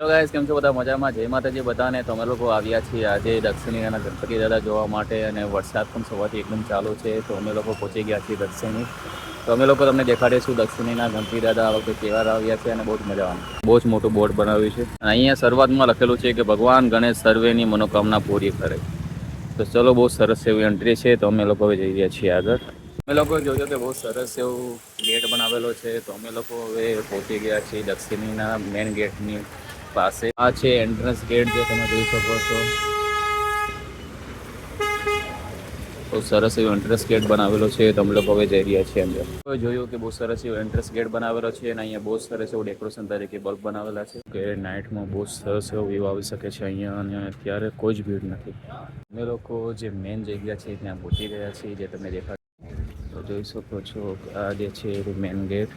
Guys કેમ છો બધા? મજામાં? જય માતાજી બધાને. તો અમે લોકો આવ્યા છીએ આજે દક્ષિણીના ગણપતિ દાદા જોવા માટે અને વરસાદ પણ સવારથી એકદમ ચાલુ છે. તો અમે લોકો પહોંચી ગયા છીએ દક્ષિણી. તો અમે લોકો તમને દેખાડીશું દક્ષિણીના ગણપતિ દાદા આ વખતે કેવા આવ્યા છે અને બહુ જ મજા આવે. બહુ જ મોટું બોર્ડ બનાવ્યું છે. અને અહીંયા શરૂઆતમાં લખેલું છે કે ભગવાન ગણેશ સર્વેની મનોકામના પૂરી કરે. તો ચલો બહુ સરસ એવી એન્ટ્રી છે. તો અમે લોકો હવે જઈ રહ્યા છીએ આગળ. અમે લોકો જોજો કે બહુ સરસ એવું ગેટ બનાવેલો છે. તો અમે લોકો હવે પહોંચી ગયા છીએ દક્ષિણીના મેઇન ગેટની પાસે. આ છે એન્ટ્રન્સ ગેટ જે તમે જોઈ શકો છો. બહુ સરસ એવો એન્ટ્રન્સ ગેટ બનાવેલો છે. તમે લોકો હવે જઈ રહ્યા છીએ અંદર. જોયું કે બહુ સરસ એવો એન્ટ્રન્સ ગેટ બનાવેલો છે અને અહીંયા બહુ સરસ એવું ડેકોરેશન તરીકે બલ્બ બનાવેલા છે. કે નાઇટમાં બહુ સરસ એવો વ્યૂ આવી શકે છે અહીંયા અને અત્યારે કોઈ જ ભીડ નથી. અમે લોકો જે મેઇન જગ્યા છે ત્યાં પહોંચી ગયા છીએ, જે તમે દેખાડ તો જોઈ શકો છો આ જે છે એ મેઇન ગેટ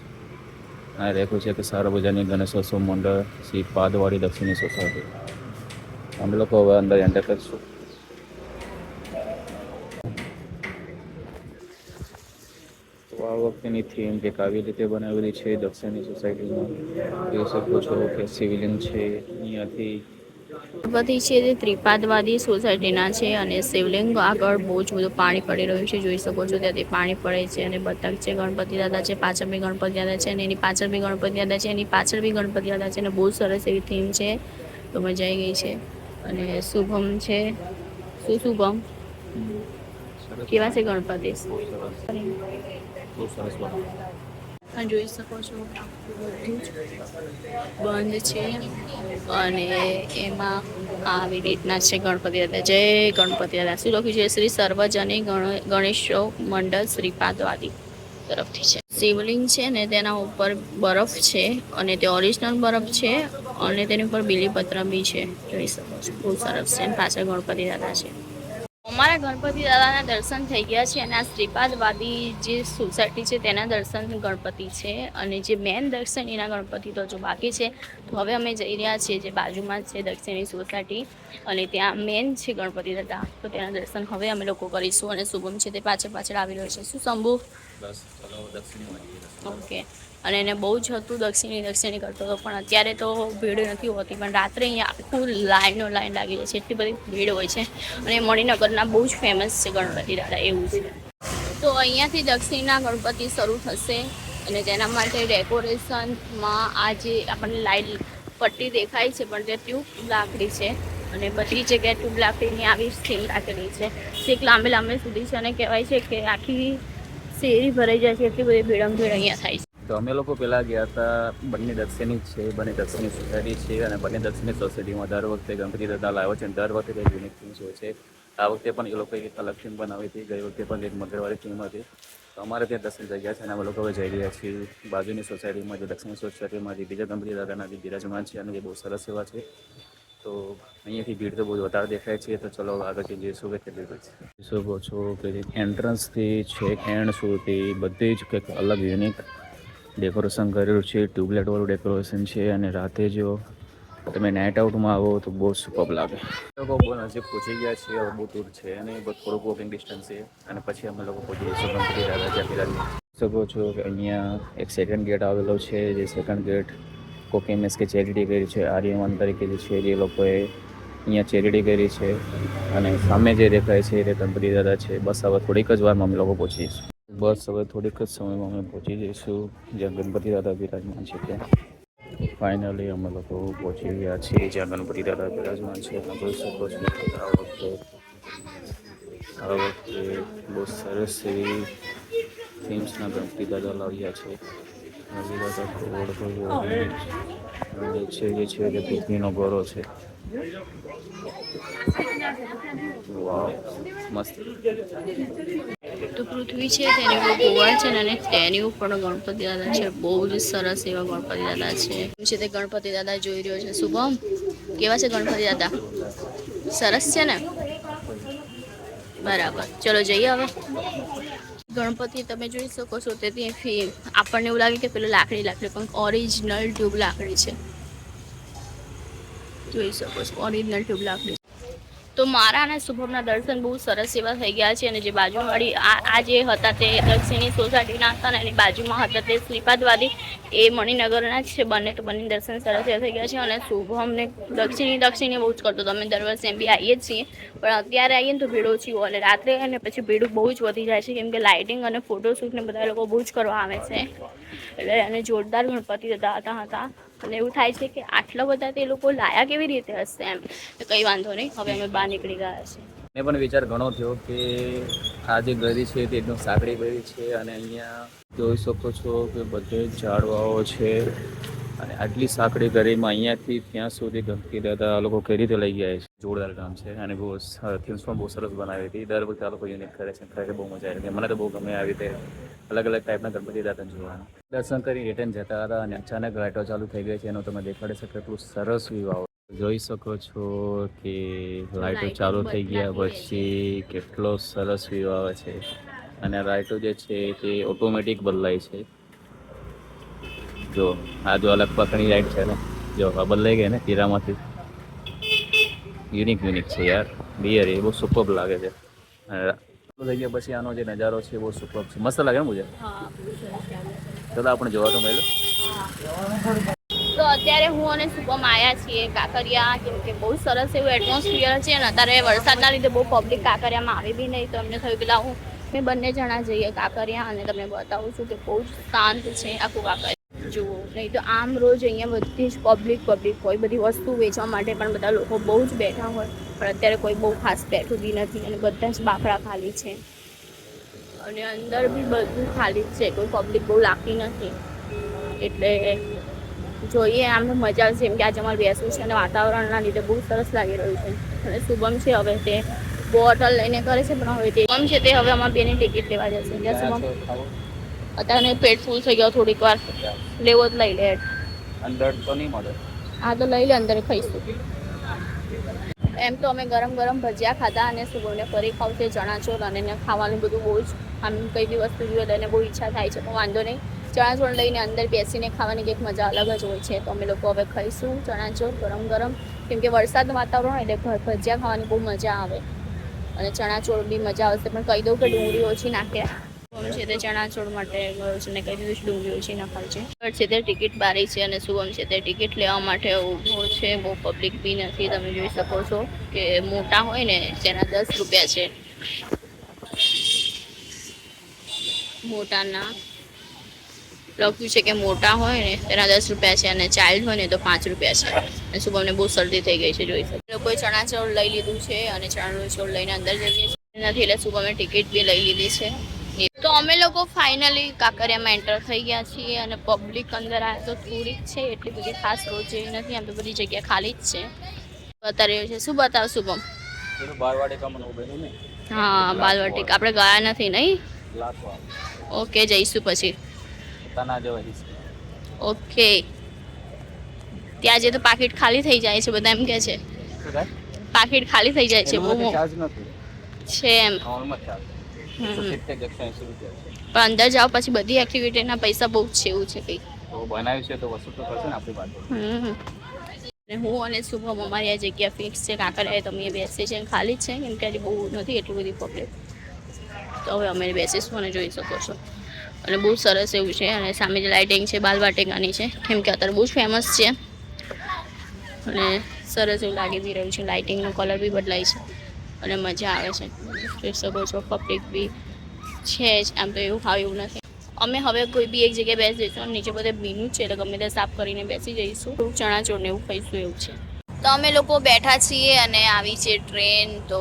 આ લખ્યું છે કે સાર્વજનિક ગણેશોત્સવ મંડળ શ્રી પાદવાડી દક્ષિણી સોસાયટી. અમે લોકો હવે અંદર એન્ટર કરીશું. તો આ વખતેની થીમ કે આવી રીતે બનાવેલી છે દક્ષિણી સોસાયટીમાં. જોઈ શકો છો કે સિવિલિયન છે, અહીંયાથી ગણપતિ છે તે ત્રિપાદવાદી સોસાયટીના છે અને શિવલિંગ આગળ બહુ જ બધું પાણી પડી રહ્યું છે. જોઈ શકો છો ત્યાંથી પાણી પડે છે અને બતક છે ગણપતિ દાદા છે પાછળ બી ગણપતિ દાદા છે અને એની પાછળ બી ગણપતિ દાદા છે એની પાછળ બી ગણપતિ દાદા છે અને બહુ સરસ એવી થીમ છે. તો મજા આવી ગઈ છે. અને શુભમ છે. શું શુભમ? કેવા છે ગણપતિ. આ જોઈ શકો છો. બધું છે અને એમાં આવી રીતના છે ગણપતિ દાદા. જય ગણપતિ દાદા. શું લખ્યું છે? શ્રી સર્વજની ગણ- ગણેશ મંડળ શ્રીપાદવાદી તરફથી છે. શિવલિંગ છે ને તેના ઉપર બરફ છે અને તે ઓરિજિનલ બરફ છે અને તેની ઉપર બીલીપત્ર બી છે. જોઈ શકો છો. બહુ સરસ છે પાછળ ગણપતિ દાદા છે. અમારા ગણપતિ દાદાના દર્શન થઈ ગયા છે અને આ શ્રીપાદવાદી જે સોસાયટી છે તેના દર્શન ગણપતિ છે અને જે મેન દર્શન એના ગણપતિ તો જો બાકી છે. તો હવે અમે જઈ રહ્યા છીએ જે બાજુમાં છે દક્ષિણી સોસાયટી અને ત્યાં મેન છે ગણપતિ દાદા. તો તેના દર્શન હવે અમે લોકો કરીશું અને શુભમ છે તે પાછળ પાછળ આવી રહ્યો છે. શું શંભુ. ઓકે. અને એને બહુ જ હતું દક્ષિણી દક્ષિણી કરતો હતો, પણ અત્યારે તો ભીડ નથી હોતી, પણ રાત્રે અહીંયા આખું લાઈનો લાઈન લાગી જાય છે, એટલી બધી ભીડ હોય છે. અને મણિનગરના બહુ જ ફેમસ છે ગણપતિ દાદા, એવું છે. તો અહીંયાથી દક્ષિણના ગણપતિ શરૂ થશે અને તેના માટે ડેકોરેશનમાં આ જે આપણને લાઈટ પટ્ટી દેખાય છે, પણ તે ટ્યુબ લાકડી છે. અને બધી જગ્યાએ ટ્યુબ લાકડીની આવી થીમ રાખેલી છે. એક લાંબે લાંબે સુધી છે અને કહેવાય છે કે આખી શેરી ભરાઈ જાય છે, એટલી બધી ભીડમ ભીડ અહીંયા થાય છે. તો અમે લોકો પહેલાં ગયા હતા બંને દક્ષિણી છે, બંને દક્ષિણી સોસાયટી છે અને બંને દક્ષિણી સોસાયટીમાં દર વખતે ગણપતિ દાદા લાવ્યો છે અને દર વખતે કંઈક યુનિક થીમ્સ હોય છે. આ વખતે પણ એ લોકો એક અલગ બનાવી હતી. ગઈ વખતે પણ એક મંગળવારી થીમ હતી. તો અમારે ત્યાં દર્શન થઈ ગયા છે અને અમે લોકો હવે જઈ રહ્યા છીએ બાજુની સોસાયટીમાં જે દક્ષિણી સોસાયટીમાં જે બીજા ગણપતિ દાદાના જે બિરાજમાન છે અને જે બહુ સરસ એવા છે. તો અહીંયાથી ભીડ તો બહુ વધારે દેખાય છે. તો ચલો આગળથી જઈશું કે કેટલી ભીડ છે. શકો છો કે એન્ટ્રન્સથી છેક એન્ડ સુધી બધી જ કંઈક અલગ યુનિક ડેકોરેશન કરેલું છે ટ્યુબલાઇટવાળું ડેકોરેશન છે અને રાતે જો તમે નાઇટ આઉટમાં આવો તો બહુ સુપર લાગે. લોકો બહુ નજીક પહોંચી ગયા છે હવે બહુ દૂર છે અને બહુ થોડુંક વોકિંગ ડિસ્ટન્સ છે અને પછી અમે લોકો પહોંચી જઈશું ગણપતિ શકો છો કે અહીંયા એક સેકન્ડ ગેટ આવેલો છે જે સેકન્ડ ગેટ કોકિંગ મેસ કે ચેરિટી કરી છે આર્યવાન તરીકે જે છે એ લોકોએ અહીંયા ચેરિટી કરી છે. અને સામે જે દેખાય છે એ ગણપતિ દાદા છે. બસ હવે થોડીક જ વારમાં અમે લોકો પહોંચી જઈશું. બસ હવે થોડીક જ સમયમાં અમે પહોંચી જઈશું, જ્યાં ગણપતિ દાદા બિરાજમાન છે ત્યાં. ફાઇનલી અમે લોકો પહોંચી ગયા છીએ, જ્યાં ગણપતિ દાદા બિરાજમાન છે. તમે જોઈ શકો છો આ વખતે આ વખતે બહુ સરસ એવી થીમ્સના ગણપતિ દાદા લાવ્યા છે. ગણપતિ દાદા ગોળ ભર્યો છે જે છે જે પૃથ્વીનો ગોરો છે. વાવ મસ્ત. તો પૃથ્વી છે, તેની ઉપર ગોવાળ છે અને તેની ઉપર ગણપતિ દાદા છે. બહુ જ સરસ એવા ગણપતિ દાદા છે. છે તે ગણપતિ દાદા જોઈ રહ્યો છે? શુભમ, કેવા છે ગણપતિ દાદા? સરસ છે ને? બરાબર. ચલો જઈએ હવે. ગણપતિ તમે જોઈ શકો છો તે ત્યાંથી આપણને એવું લાગે કે પેલું લાકડી લાકડી, પણ ઓરિજિનલ ટ્યુબ લાકડી છે. જોઈ શકો છો, ઓરિજિનલ ટ્યુબ લાકડી તો મારા અને શુભમના દર્શન બહુ સરસ એવા થઈ ગયા છે અને જે બાજુવાળી આ જે હતા તે દક્ષિણી સોસાયટીના હતા અને એની બાજુમાં હતા તે શ્રીપાદવાદી, એ મણિનગરના જ છે બંને, તો બંને દર્શન સરસ એવા થઈ ગયા છે અને શુભમને દક્ષિણી દક્ષિણી બહુ જ કરતો તો અમે દર વર્ષે એમ બી આવીએ જ છીએ, પણ અત્યારે આવીએ ને તો ભીડ ઓછી હોય અને રાત્રે અને પછી ભીડ બહુ જ વધી જાય છે, કેમ કે લાઇટિંગ અને ફોટોશૂટ ને બધા લોકો બહુ જ કરવા આવે છે. એટલે અને જોરદાર ગણપતિ હતા હતા. અને એવું થાય છે કે આટલા બધા તે લોકો લાયા કેવી રીતે હશે એમ? તો કંઈ વાંધો નહીં. હવે અમે બહાર નીકળી ગયા છે મેં પણ વિચાર ઘણો થયો કે આ જે ગરી છે તે એકદમ સાંકડી ગરી છે અને અહીંયા જોઈ શકો છો કે બધે ઝાડવાઓ છે. અને આટલી સાંકડી ગરીમાં અહીંયાથી ત્યાં સુધી ગમતી દાદા આ લોકો કઈ રીતે લઈ ગયા છે? જોરદાર કામ છે અને બહુ થીમ્સ પણ બહુ સરસ બનાવી હતી. દર વખતે આ લોકો યુનિક કરે છે ખરેખર બહુ મજા આવી હતી. મને તો બહુ ગમે આવી રીતે અલગ અલગ ટાઈપના ગણપતિ દાદા જોવાનું. દર્શન કરી રિટર્ન જતા હતા અને અચાનક લાઇટો ચાલુ થઈ ગઈ છે. એનો તમે દેખાડી શકો એટલું સરસ વ્યૂ આવો જોઈ શકો છો કે લાઇટો ચાલુ થઈ ગયા પછી કેટલો સરસ વ્યૂ આવે છે. અને લાઇટો જે છે તે ઓટોમેટિક બદલાય છે. જો આ જો અલગ પકડી લાઇટ છે ને જો બદલાઈ ગઈ ને હીરામાંથી. યુનિક યુનિક છે યાર. બિયર એ બહુ સુપર લાગે છે. લઈ થઈ ગયા પછી આનો જે નજારો છે બહુ સુપર છે. મસ્ત લાગે ને મુજબ? હા ચલો આપણે જોવા તો મળ્યું. તો અત્યારે હું અને શુભમ આવ્યા છીએ કાંકરિયા કેમ કે બહુ સરસ એવું એટમોસ્ફિયર છે અને અત્યારે વરસાદના લીધે બહુ પબ્લિક કાંકરિયામાં આવી બી નહીં. તો અમને થયું કે લાવું મેં બંને જણા જઈએ કાંકરિયા અને તમને બતાવું છું કે બહુ જ શાંત છે આખું કાંકરિયા. જુઓ. નહીં તો આમ રોજ અહીંયા બધી જ પબ્લિક પબ્લિક હોય. બધી વસ્તુ વેચવા માટે પણ બધા લોકો બહુ જ બેઠા હોય. પણ અત્યારે કોઈ બહુ ખાસ બેઠું બી નથી અને બધા જ બાફડા ખાલી છે. અને અંદર બી બધું ખાલી છે. કોઈ પબ્લિક બહુ લાગતી નથી. એટલે જોઈએ, આમ મજા આવશે. એમ કે આજે અમારે બેસવું છે અને વાતાવરણના લીધે બહુ સરસ લાગી રહ્યું છે. અને શુભમ છે હવે તે બોટલ લઈને કરે છે, પણ હવે તે શુભમ છે તે હવે અમારા બેની ટિકિટ લેવા જશે. જ્યાં શુભમ. અત્યારે પેટ ફૂલ થઈ ગયો થોડીક વાર લેવો જ લઈ લે. અંદર તો નહીં મળે? આ તો લઈ લે અંદર ખાઈશું. એમ તો અમે ગરમ ગરમ ભજીયા ખાધા અને શુભમને ફરી ખાવ છે ચણાચોર અને ખાવાનું બધું બહુ જ આમ કઈ બી વસ્તુ જોઈએ એને બહુ ઈચ્છા થાય છે પણ વાંધો નહીં. ચણાચોર લઈને અંદર બેસીને ખાવાની કંઈક મજા અલગ જ હોય છે તો અમે લોકો હવે ખાઈશું ચણાચોર ગરમ ગરમ. કેમ કે વરસાદનું વાતાવરણ એટલે ભજીયા ખાવાની બહુ મજા આવે. અને ચણાચોર બી મજા આવશે પણ કહી દઉં કે ડુંગળી ઓછી નાખ્યા શુભમ છે તે ચણાચોળ માટે ગયો છે ને કહી દીધું છે ડુંગળી ઓછી નખાય છે છે તે ટિકિટ બારી છે અને શુભમ છે તે ટિકિટ લેવા માટે ઊભો છે, બહુ પબ્લિક બી નથી, તમે જોઈ શકો છો કે મોટા હોય ને તેના દસ રૂપિયા છે. મોટાના. લખ્યું છે કે મોટા હોય ને તેના દસ રૂપિયા છે અને ચાઇલ્ડ હોય ને તો પાંચ રૂપિયા છે. અને શુભમને બહુ શરદી થઈ ગઈ છે, જોઈ શકે. લોકોએ ચણાચોળ લઈ લીધું છે અને ચણાચોળ લઈને અંદર જઈએ નથી એટલે શુભમે ટિકિટ બી લઈ લીધી છે. તો અમે લોકો ફાઇનલી કાંકરિયામાં એન્ટર થઈ ગયા છીએ અને પબ્લિક અંદર આ તો થોડીક છે એટલી બધી ખાસ રોજ જેવી નથી આમ તો બધી જગ્યા ખાલી જ છે. બતાવી છે. શું બતાવ શુભમ? હા બાલવાટિક આપણે ગયા નથી નહીં? ઓકે જઈશું પછી. ઓકે ત્યાં જે તો પાકીટ ખાલી થઈ જાય છે બધા એમ કે છે. પાકીટ ખાલી થઈ જાય છે બહુ છે એમ. પણ અંદર જાઓ પછી બધી એક્ટિવિટીના પૈસા બહુ છે એવું છે કંઈક તો બનાવ્યું છે તો વસ્તુ તો કરશે ને આપણી પાસે. હમ. અને હું અને શુભમ અમારી આ જગ્યા ફિક્સ છે કાંકરિયા તમે બેસીએ છીએ ખાલી જ છે કેમ કે આજે બહુ નથી એટલી બધી પબ્લિક તો હવે અમે બેસીશું અને જોઈ શકો છો. અને બહુ સરસ એવું છે અને સામે જે લાઇટિંગ છે બાલવાટિકાની છે કેમ કે અત્યારે બહુ જ ફેમસ છે. અને સરસ એવું લાગી બી રહ્યું છે લાઇટિંગનો કલર બી બદલાય છે. અને મજા આવે છે. જોઈ શકો છો પબ્લિક બી છે જ. આમ તો એવું હાવ એવું નથી. અમે હવે કોઈ બી એક જગ્યાએ બેસી જઈશું નીચે બધે ભીનું છે, એટલે ગમે તે સાફ કરીને બેસી જઈશું. થોડુંક ચણાચોર ને એવું ખાઈશું, એવું છે. તો અમે લોકો બેઠા છીએ અને આવી છે ટ્રેન, તો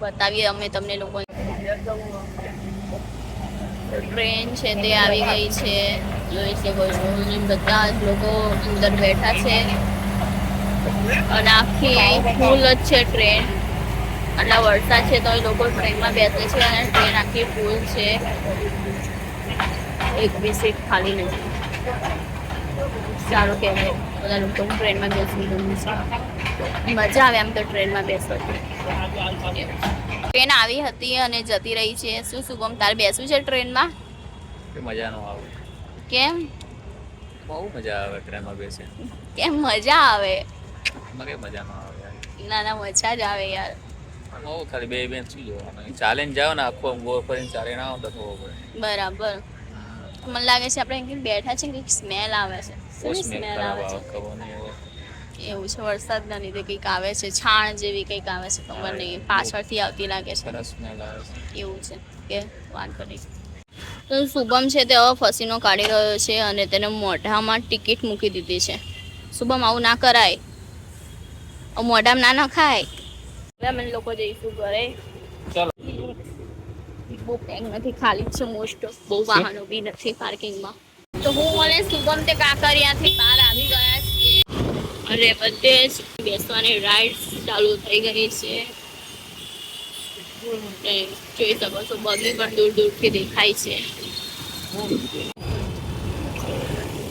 બતાવીએ અમે તમને લોકો. ટ્રેન છે તે આવી ગઈ છે. જોઈ શકો છો બધા જ લોકો અંદર બેઠા છે. અને આખી ફૂલ જ છે ટ્રેન. આટલા વરસાદ છે તો એ લોકો ટ્રેનમાં બેસે છે અને ટ્રેન આખી ફૂલ છે. એક બી સીટ ખાલી નથી. સારું કહેવાય. બધા લોકો ટ્રેનમાં બેસી ગમે છે. મજા આવે આમ તો ટ્રેનમાં બેસવાથી. ટ્રેન આવી હતી અને જતી રહી છે. શું શુભમ તારે બેસવું છે ટ્રેનમાં? મજા ન આવે. કેમ? બહુ મજા આવે ટ્રેનમાં બેસે કેમ મજા આવે? મજા ન આવે ના ના મજા જ આવે યાર. હો ખાલી બે બેન શું જોવાનું ચાલીને જાઓ ને આખો ગોળ ફરીને ચાલીને આવો તો ખબર પડે. બરાબર. મને લાગે છે આપણે કંઈક બેઠા છે કંઈક સ્મેલ આવે છે. બહુ સ્મેલ આવે છે? આવે એવું છે વરસાદના લીધે કંઈક આવે છે છાણ જેવી કંઈક આવે છે ખબર નહીં પાછળથી આવતી લાગે છે. એવું છે. કે વાંધો નહીં. તો શુભમ છે તે હવે ફસીનો કાઢી રહ્યો છે અને તેને મોઢામાં ટિકિટ મૂકી દીધી છે. શુભમ આવું ના કરાય. મોઢામાં ના નખાય. હવે અમે લોકો જઈશું ઘરે. ચાલો. બહુ પેક નથી ખાલી છે મોસ્ટ ઓફ બહુ વાહનો બી નથી પાર્કિંગમાં તો હું અને શુભમ તે કાંકરિયાથી બહાર આવી ગયા છીએ. અને બધે જ બેસવાની રાઇડ્સ ચાલુ થઈ ગઈ છે. જોઈ શકો છો બગી પણ દૂર દૂરથી દેખાય છે.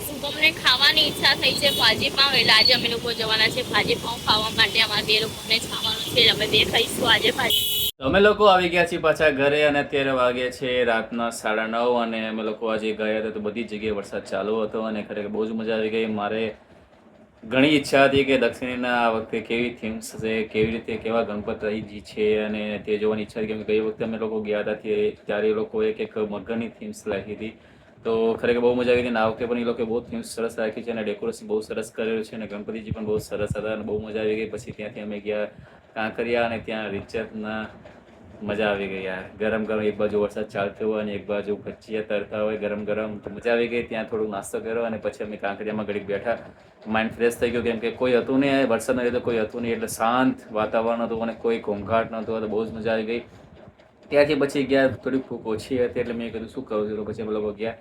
શુભમને ખાવાની ઈચ્છા થઈ છે ભાજી પાઉં એટલે આજે અમે લોકો જવાના છે ભાજી પાઉં ખાવા માટે. અમારે બે લોકોને ખાવાનું અમે લોકો આવી ગયા છીએ પાછા ઘરે અને અત્યારે વાગે છે રાતના સાડા નવ અને અમે લોકો આજે ગયા હતા તો બધી જગ્યાએ વરસાદ ચાલુ હતો અને ખરેખર બહુ જ મજા આવી ગઈ. મારે ઘણી ઈચ્છા હતી કે દક્ષિણના આ વખતે કેવી થીમ્સ છે કેવી રીતે કેવા ગણપતજી છે અને તે જોવાની ઈચ્છા હતી કેમ ગઈ વખતે અમે લોકો ગયા હતા ત્યારે એ લોકોએ એક મગરની થીમ્સ લખી હતી. તો ખરેખર બહુ મજા આવી હતી નાવકે પણ એ લોકોએ બહુ થીમ સરસ રાખી છે અને ડેકોરેશન બહુ સરસ કરેલું છે અને ગણપતિજી પણ બહુ સરસ હતા અને બહુ મજા આવી ગઈ. પછી ત્યાંથી અમે ગયા કાંકરિયા અને ત્યાં રિચર્ડના મજા આવી ગઈ યાર. ગરમ ગરમ એક બાજુ વરસાદ ચાલતો હોય અને એક બાજુ ભજીયા તરતા હોય, ગરમ ગરમ મજા આવી ગઈ. ત્યાં થોડું નાસ્તો કર્યો અને પછી અમે કાંકરિયામાં ઘડીક બેઠા. માઇન્ડ ફ્રેશ થઈ ગયું કેમ કે કોઈ હતું નહીં, વરસાદના લીધે કોઈ હતું નહીં, એટલે શાંત વાતાવરણ હતું અને કોઈ ઘોંઘાટ નહોતું, તો બહુ જ મજા આવી ગઈ. ત્યાંથી પછી ગયા થોડી ભૂખ ઓછી હતી એટલે મેં કીધું શું કરું છું? પછી અમે લોકો ગયા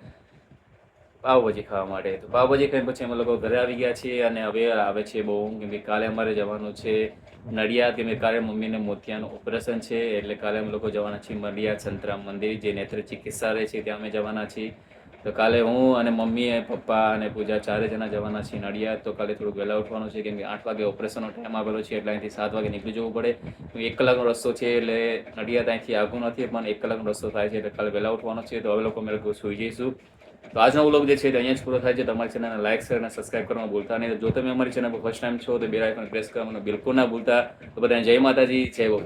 પાવભાજી ખાવા માટે. તો પાવભાજી ખાઈને પછી અમે લોકો ઘરે આવી ગયા છીએ અને હવે આવે છે બહુ, કેમ કે કાલે અમારે જવાનું છે નડિયાદ, કેમ કે કાલે મમ્મીને મોતિયાનું ઓપરેશન છે, એટલે કાલે અમે લોકો જવાના છીએ નડિયાદ સંતરામ મંદિર, જે નેત્ર ચિકિત્સાલય છે, ત્યાં અમે જવાના છીએ. તો કાલે હું અને મમ્મી અને પપ્પા અને પૂજા ચારે જણા જવાના છીએ નડિયાદ. તો કાલે થોડું વહેલા ઉઠવાનું છે કેમ કે આઠ વાગે ઓપરેશનનો ટાઈમ આવેલો છે એટલે અહીંથી સાત વાગે નીકળી જવું પડે. એક કલાકનો રસ્તો છે એટલે નડિયાદ અહીંથી આગું નથી, પણ એક કલાકનો રસ્તો થાય છે એટલે કાલે વહેલા ઉઠવાનો છે. તો હવે લોકો અમે સુઈ જઈશું. તો આજનો વ્લોગ જે છે તે અહીંયા જ પૂરો થાય છે. તમારી ચેનલને લાઈક, શેર અને સબસ્ક્રાઇબ કરવાનું ભૂલતા નહીં. જો તમે અમારી ચેનલ પર ફર્સ્ટ ટાઈમ છો તો બે આઇકન પ્રેસ કરવાનું બિલકુલ ના ભૂલતા. તો બધાને જય માતાજી, જય બહુ